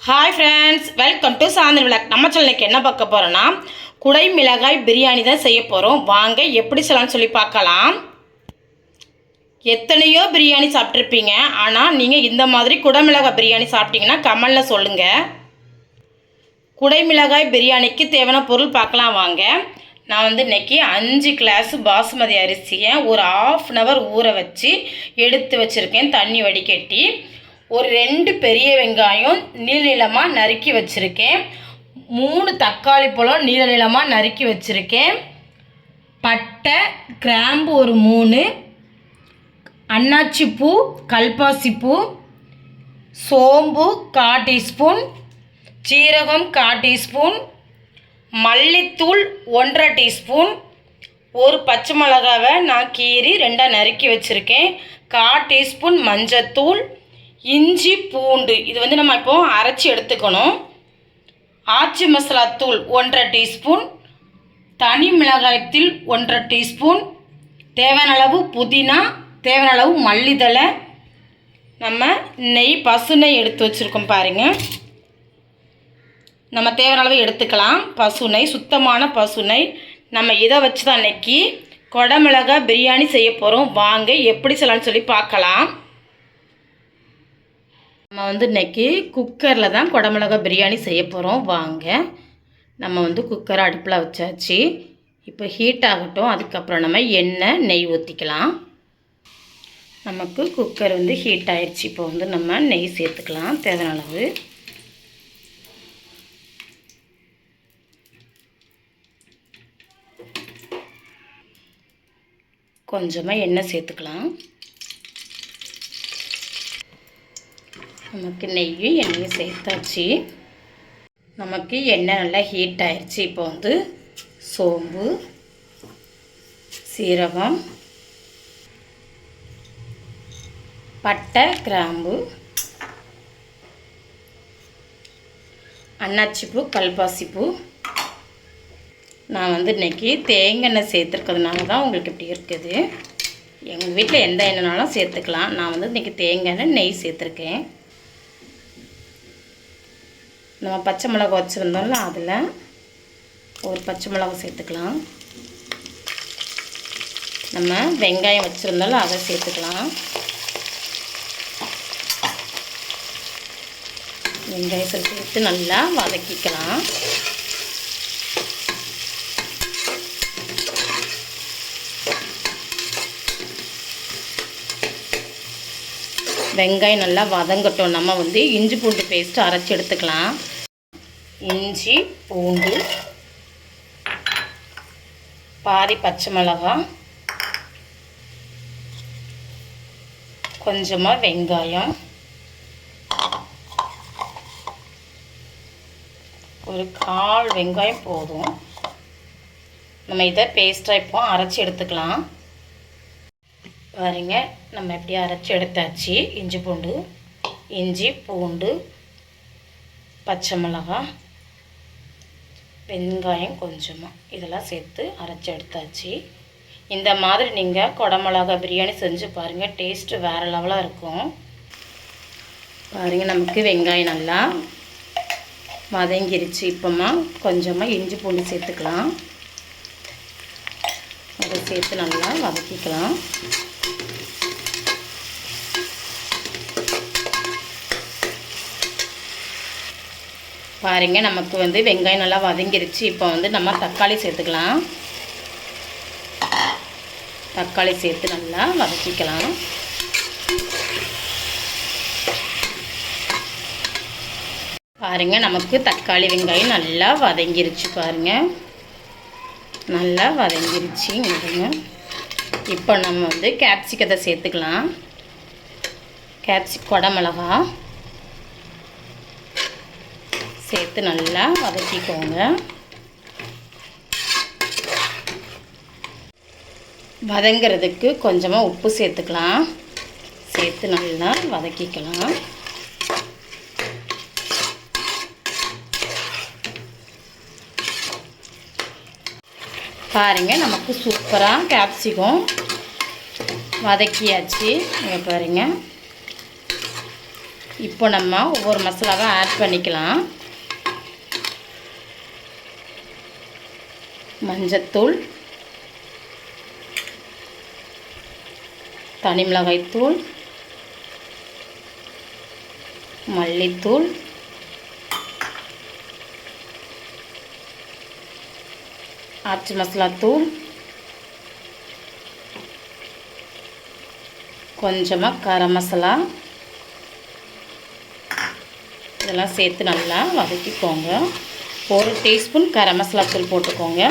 Hi friends welcome to சாந்தன் விளக் நம்ம சேனலுக்கு என்ன பார்க்க போகிறோன்னா குடை மிளகாய் பிரியாணி தான் செய்ய போகிறோம் வாங்க எப்படி செய்யலாம்னு சொல்லி பார்க்கலாம். எத்தனையோ பிரியாணி சாப்பிட்ருப்பீங்க ஆனால் நீங்கள் இந்த மாதிரி குடை மிளகாய் பிரியாணி சாப்பிட்டீங்கன்னா கமலில் சொல்லுங்கள் குடை மிளகாய் பிரியாணிக்கு தேவையான பொருள் பார்க்கலாம் வாங்க. நான் வந்து இன்னைக்கு அஞ்சு கிளாஸ் பாசுமதி அரிசியை ஒரு ஆஃப் அன் ஹவர் ஊற வச்சு எடுத்து வச்சுருக்கேன். தண்ணி வடிகட்டி. ஒரு ரெண்டு பெரிய வெங்காயம் நீள நீளமாக நறுக்கி வச்சுருக்கேன். மூணு தக்காளி பழம் நீள நீளமாக நறுக்கி வச்சுருக்கேன். பட்டை கிராம்பு ஒரு மூணு. அன்னாச்சி பூ கல்பாசி பூ. சோம்பு கா டீஸ்பூன். சீரகம் கா டீஸ்பூன். மல்லித்தூள் ஒன்றரை டீஸ்பூன். ஒரு பச்சை மிளகாவை நான் கீறி ரெண்டாக நறுக்கி வச்சுருக்கேன். கா டீஸ்பூன் மஞ்சத்தூள். இஞ்சி பூண்டு. இது வந்து நம்ம இப்போ அரைச்சி எடுத்துக்கணும். ஆச்சி மசாலா தூள் ஒன்றரை டீஸ்பூன். தனி மிளகாயத்தில் ஒன்றரை டீஸ்பூன். தேவையான அளவு புதினா தேவையான அளவு மல்லிதழை நம்ம நெய் பசு நெய் எடுத்து வச்சுருக்கோம் பாருங்கள் நம்ம தேவையான அளவு எடுத்துக்கலாம். பசு நெய் சுத்தமான பசு நெய். நம்ம இதை வச்சு தான் அன்னைக்கு கொடமிளகா பிரியாணி செய்ய போகிறோம் வாங்க எப்படி செய்யலாம்னு சொல்லி பார்க்கலாம். நம்ம வந்து இன்றைக்கி குக்கரில் தான் குடமிளகா பிரியாணி செய்ய போகிறோம் வாங்க. நம்ம வந்து குக்கரை அடுப்பில் வச்சாச்சு. இப்போ ஹீட் ஆகட்டும். அதுக்கப்புறம் நம்ம எண்ணெய் நெய் ஊற்றிக்கலாம் நமக்கு குக்கர் வந்து ஹீட் ஆயிடுச்சு இப்போ வந்து நம்ம நெய் சேர்த்துக்கலாம். தேவையான அளவு. கொஞ்சமாக எண்ணெய் சேர்த்துக்கலாம். நமக்கு நெய்யும் எண்ணெயும் சேர்த்தாச்சு. நமக்கு எண்ணெய் நல்லா ஹீட் ஆயிடுச்சு இப்போ வந்து சோம்பு சீரகம் பட்டை கிராம்பு அன்னாச்சிப்பூ கல்பாசிப்பூ நான் வந்து இன்றைக்கி தேங்காய் சேர்த்துருக்கிறதுனால தான் உங்களுக்கு இப்படி இருக்குது. எங்கள் வீட்டில் எந்த எண்ணெய்னாலும் சேர்த்துக்கலாம். நான் வந்து இன்றைக்கி தேங்காய் எண்ணெய் நெய் சேர்த்துருக்கேன். நம்ம பச்சை மிளகா வச்சுருந்தோம்ல அதில் ஒரு பச்சை மிளகா சேர்த்துக்கலாம். நம்ம வெங்காயம் வச்சுருந்தாலும் அதை சேர்த்துக்கலாம். வெங்காயத்தை சேர்த்து நல்லா வதக்கிக்கலாம். வெங்காயம் நல்லா வதங்கட்டும். நம்ம வந்து இஞ்சி பூண்டு பேஸ்ட்டு அரைச்சி எடுத்துக்கலாம். இஞ்சி பூண்டு பாதி பச்சை மிளகாய் கொஞ்சமாக வெங்காயம் ஒரு கால் வெங்காயம் போதும். நம்ம இதை பேஸ்ட்டாக இப்போ அரைச்சி எடுத்துக்கலாம். பாருங்க நம்ம எப்படி அரைச்சி எடுத்தாச்சு. இஞ்சி பூண்டு இஞ்சி பூண்டு பச்சை மிளகாய் வெங்காயம் கொஞ்சமாக இதெல்லாம் சேர்த்து அரைச்சி எடுத்தாச்சு. இந்த மாதிரி நீங்கள் குடமிளகா பிரியாணி செஞ்சு பாருங்கள் டேஸ்ட்டு வேறு லெவலாக இருக்கும். பாருங்கள் நமக்கு வெங்காயம் நல்லா வதங்கிருச்சு. இப்போமா கொஞ்சமாக இஞ்சி பூண்டு சேர்த்துக்கலாம். அதை சேர்த்து நல்லா வதக்கிக்கலாம். பாருங்க நமக்கு வந்து வெங்காயம் நல்லா வதங்கிருச்சு. இப்போ வந்து நம்ம தக்காளி சேர்த்துக்கலாம். தக்காளி சேர்த்து நல்லா வதக்கிக்கலாம். பாருங்க நமக்கு தக்காளி வெங்காயம் நல்லா வதங்கிருச்சு பாருங்க. நல்லா வதங்கிருச்சு பாருங்க. இப்போ நம்ம வந்து கேப்சிகத்தை சேர்த்துக்கலாம். கேப்சி கொடமிளகா சேர்த்து நல்லா வதக்கிக்கோங்க. வதங்கிறதுக்கு கொஞ்சமாக உப்பு சேர்த்துக்கலாம். சேர்த்து நல்லா வதக்கிக்கலாம். பாருங்கள் நமக்கு சூப்பராக கேப்சிகம் வதக்கியாச்சு. இங்கே பாருங்கள் இப்போ நம்ம ஒவ்வொரு மசாலாவை ஆட் பண்ணிக்கலாம். மஞ்சத்தூள். தனி மிளகாய்த்தூள். மல்லித்தூள். ஆச்சி மசாலா தூள் கொஞ்சமாக கரம் மசாலா. இதெல்லாம் சேர்த்து நல்லா வதக்கிக்கோங்க. ஒரு டீஸ்பூன் கரம் மசாலா தூள் போட்டுக்கோங்க.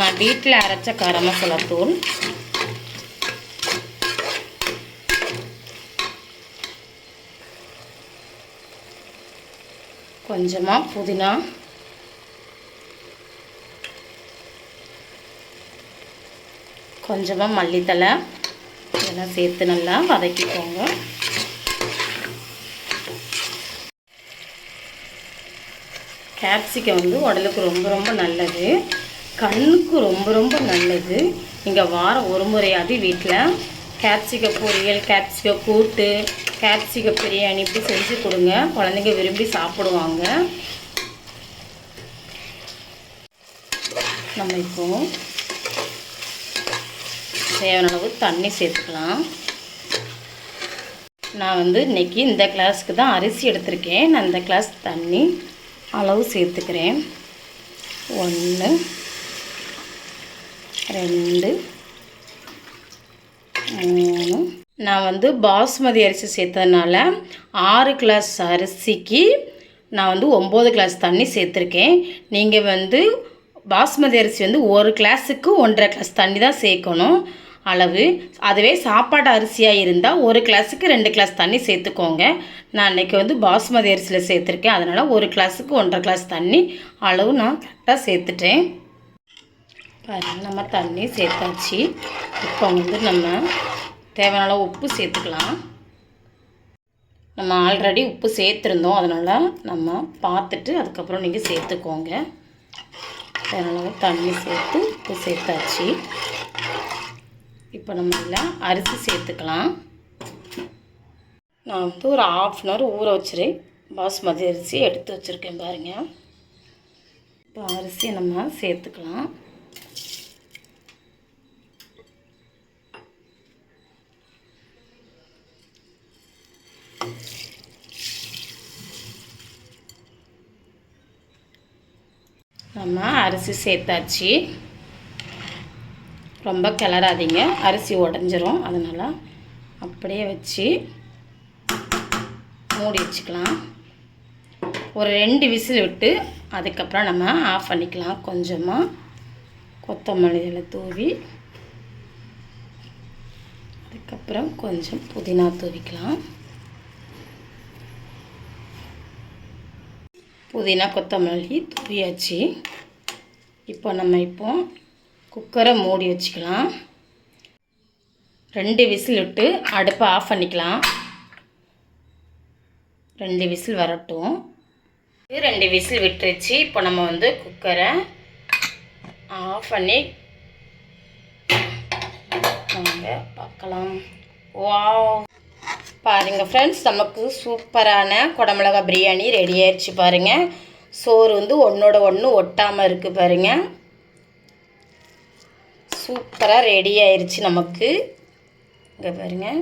நான் வீட்டில் அரைச்ச கரம் மசாலா தூள். கொஞ்சமாக புதினா. கொஞ்சமாக மல்லித்தலை இதெல்லாம் சேர்த்து நல்லா வதக்கிக்கோங்க. கேப்சிகம் வந்து உடலுக்கு ரொம்ப ரொம்ப நல்லது. கண்ணுக்கு ரொம்ப ரொம்ப நல்லது. இங்கே வாரம் ஒரு முறையாவது வீட்டில் கேப்சிக பொரியல் கேப்சிக கூட்டு கேப்சிக பிரியாணி இப்படி செஞ்சு கொடுங்க. குழந்தைங்க விரும்பி சாப்பிடுவாங்க. நம்ம இப்போது தேவையான அளவு தண்ணி சேர்த்துக்கலாம். நான் வந்து இன்றைக்கி இந்த கிளாஸ்க்கு தான் அரிசி எடுத்திருக்கேன். நான் இந்த கிளாஸ் தண்ணி அளவு சேர்த்துக்கிறேன். ஒன்று ரெண்டு மூணு. நான் வந்து பாஸ்மதி அரிசி சேர்த்ததுனால ஆறு கிளாஸ் அரிசிக்கு நான் வந்து ஒம்பது கிளாஸ் தண்ணி சேர்த்துருக்கேன். நீங்கள் வந்து பாஸ்மதி அரிசி வந்து ஒரு கிளாஸுக்கு ஒன்றரை கிளாஸ் தண்ணி தான் சேர்க்கணும். அளவு. அதுவே சாப்பாடு அரிசியாக இருந்தால் ஒரு கிளாஸுக்கு ரெண்டு கிளாஸ் தண்ணி சேர்த்துக்கோங்க. நான் அன்றைக்கி வந்து பாஸ்மதி அரிசியில் சேர்த்துருக்கேன். அதனால் ஒரு கிளாஸுக்கு ஒன்றரை கிளாஸ் தண்ணி அளவு நான் கரெக்டாக சேர்த்துட்டேன். நம்ம தண்ணி சேர்த்தாச்சு. இப்போ வந்து நம்ம தேவையான அளவு உப்பு சேர்த்துக்கலாம். நம்ம ஆல்ரெடி உப்பு சேர்த்துருந்தோம். அதனால் நம்ம பார்த்துட்டு அதுக்கப்புறம் நீங்கள் சேர்த்துக்கோங்க. தேவையான அளவு தண்ணி சேர்த்து உப்பு சேர்த்தாச்சு. இப்போ நம்ம இதில் அரிசி சேர்த்துக்கலாம். நான் வந்து ஒரு ஆஃப் அன் ஹவர் ஊற வச்சுரு பாஸ்மதி அரிசி எடுத்து வச்சுருக்கேன் பாருங்கள் இப்போ அரிசியை நம்ம சேர்த்துக்கலாம். நம்ம அரிசி சேர்த்தாச்சு. ரொம்ப கிளறாதீங்க. அரிசி உடஞ்சிரும். அதனால் அப்படியே வச்சு மூடி வச்சுக்கலாம். ஒரு ரெண்டு விசில் விட்டு அதுக்கப்புறம் நம்ம ஆஃப் பண்ணிக்கலாம். கொஞ்சமாக கொத்தமல்லி இலை தூவி அதுக்கப்புறம் கொஞ்சம் புதினா தூவிக்கலாம். புதினா கொத்தமல்லி தூவியாச்சு. இப்போ நம்ம இப்போ குக்கரை மூடி வச்சுக்கலாம். ரெண்டு விசில் விட்டு அடுப்பை ஆஃப் பண்ணிக்கலாம். ரெண்டு விசில் வரட்டும். ரெண்டு விசில் விட்டுருச்சு. இப்போ நம்ம வந்து குக்கரை ஆஃப் பண்ணி வாங்க பார்க்கலாம். வா பாருங்கள் ஃப்ரெண்ட்ஸ் நமக்கு சூப்பரான குடமிளகா பிரியாணி ரெடி ஆயிடுச்சு பாருங்கள் சோறு வந்து ஒன்றோட ஒன்று ஒட்டாமல் இருக்குது பாருங்கள் சூப்பராக ரெடி ஆயிடுச்சு நமக்கு. இங்கே பாருங்கள்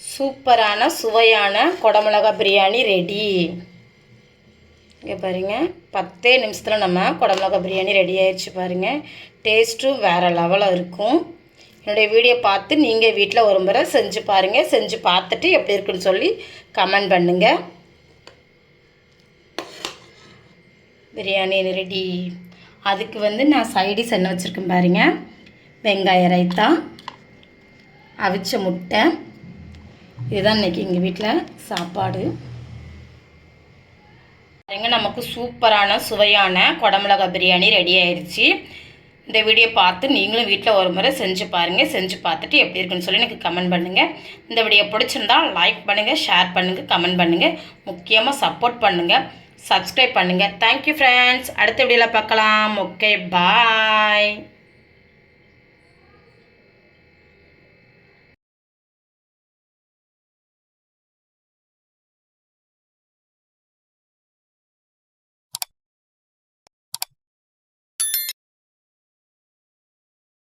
சூப்பரான சுவையான குடமிளகா பிரியாணி ரெடி இங்கே பாருங்கள் பத்தே நிமிஷத்தில் நம்ம குடமிளகா பிரியாணி ரெடி ஆயிடுச்சு பாருங்கள் டேஸ்ட்டும் வேறு லெவலாக இருக்கும். என்னுடைய வீடியோ பார்த்து நீங்கள் வீட்டில் ஒரு முறை செஞ்சு பாருங்கள் செஞ்சு பார்த்துட்டு எப்படி இருக்குன்னு சொல்லி கமெண்ட் பண்ணுங்கள் பிரியாணி ரெடி அதுக்கு வந்து நான் சைடிஸ் என்ன வச்சுருக்கேன் பாருங்க. வெங்காய ரைத்தா அவிச்ச முட்டை. இதுதான் இன்றைக்கி எங்கள் வீட்டில் சாப்பாடு. பாருங்க நமக்கு சூப்பரான சுவையான குடமிளகா பிரியாணி ரெடி ஆயிடுச்சு இந்த வீடியோ பார்த்து நீங்களும் வீட்டில் ஒரு முறை செஞ்சு பாருங்கள் செஞ்சு பார்த்துட்டு எப்படி இருக்குன்னு சொல்லி எனக்கு கமெண்ட் பண்ணுங்கள் இந்த வீடியோ பிடிச்சிருந்தா லைக் பண்ணுங்கள் ஷேர் பண்ணுங்கள் கமெண்ட் பண்ணுங்கள் முக்கியமாக சப்போர்ட் பண்ணுங்கள் சப்ஸ்கிரைப் பண்ணுங்கள் தேங்க்யூ ஃப்ரெண்ட்ஸ் அடுத்த வீடியோவில் பார்க்கலாம். Okay bye